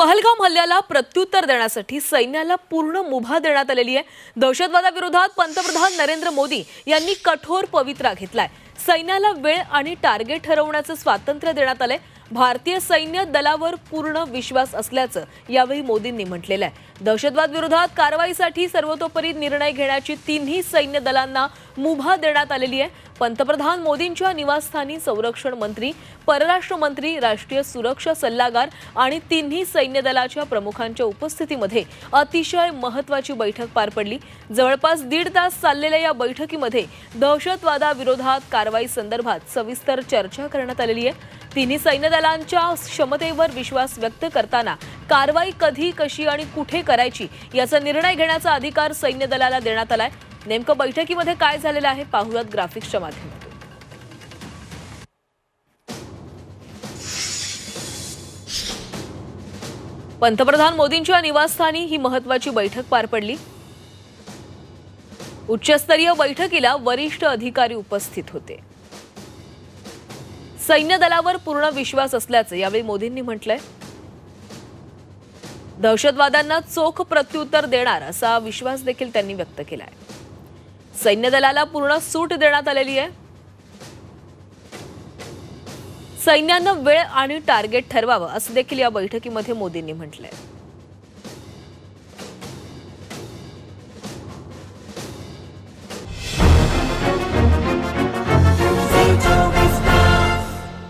पहलगाम हल्ल्याला प्रत्युत्तर देण्यासाठी सैन्याला पूर्ण मुभा देण्यात आलेली आहे. दहशतवादाविरोधात पंतप्रधान नरेंद्र मोदी यांनी कठोर पवित्रा घेतलाय. सैन्याला वेळ आणि टार्गेट ठरवण्याचं स्वातंत्र्य देण्यात आलंय. भारतीय सैन्य दलावर पूर्ण विश्वास असल्याचं यावेळी मोदींनी म्हटलेलं आहे. दहशतवाद विरोधात कारवाईसाठी सर्वतोपरी निर्णय घेण्याची तिन्ही सैन्य दलांना मुभा देण्यात आलेली आहे. पंतप्रधान मोदींच्या निवासस्थानी संरक्षण मंत्री परराष्ट्र मंत्री राष्ट्रीय सुरक्षा सल्लागार आणि तिन्ही सैन्य दलाच्या प्रमुखांच्या उपस्थितीमध्ये अतिशय महत्वाची बैठक पार पडली. जवळपास दीड तास चाललेल्या या बैठकीमध्ये दहशतवादाविरोधात कारवाई संदर्भात सविस्तर चर्चा करण्यात आलेली आहे. तिन्ही सैन्यदलांच्या क्षमतेवर विश्वास व्यक्त करताना कारवाई कधी कशी आणि कुठे करायची याचा निर्णय घेण्याचा अधिकार सैन्य दलाला देण्यात आलाय. नेमकं बैठकीमध्ये काय झालेलं आहे पाहुयात ग्राफिक्सच्या माध्यमातून. पंतप्रधान मोदींच्या निवासस्थानी ही महत्वाची बैठक पार पडली. उच्चस्तरीय बैठकीला वरिष्ठ अधिकारी उपस्थित होते. सैन्य दलावर पूर्ण विश्वास असल्याचं यावेळी मोदींनी म्हटलंय. दहशतवाद्यांना चोख प्रत्युत्तर देणार असा विश्वास देखील त्यांनी व्यक्त केलाय. सैन्य दलाला पूर्ण सूट देण्यात आलेली आहे. सैन्यानं वेळ आणि टार्गेट ठरवावं असं देखील या बैठकीमध्ये मोदींनी म्हटलंय.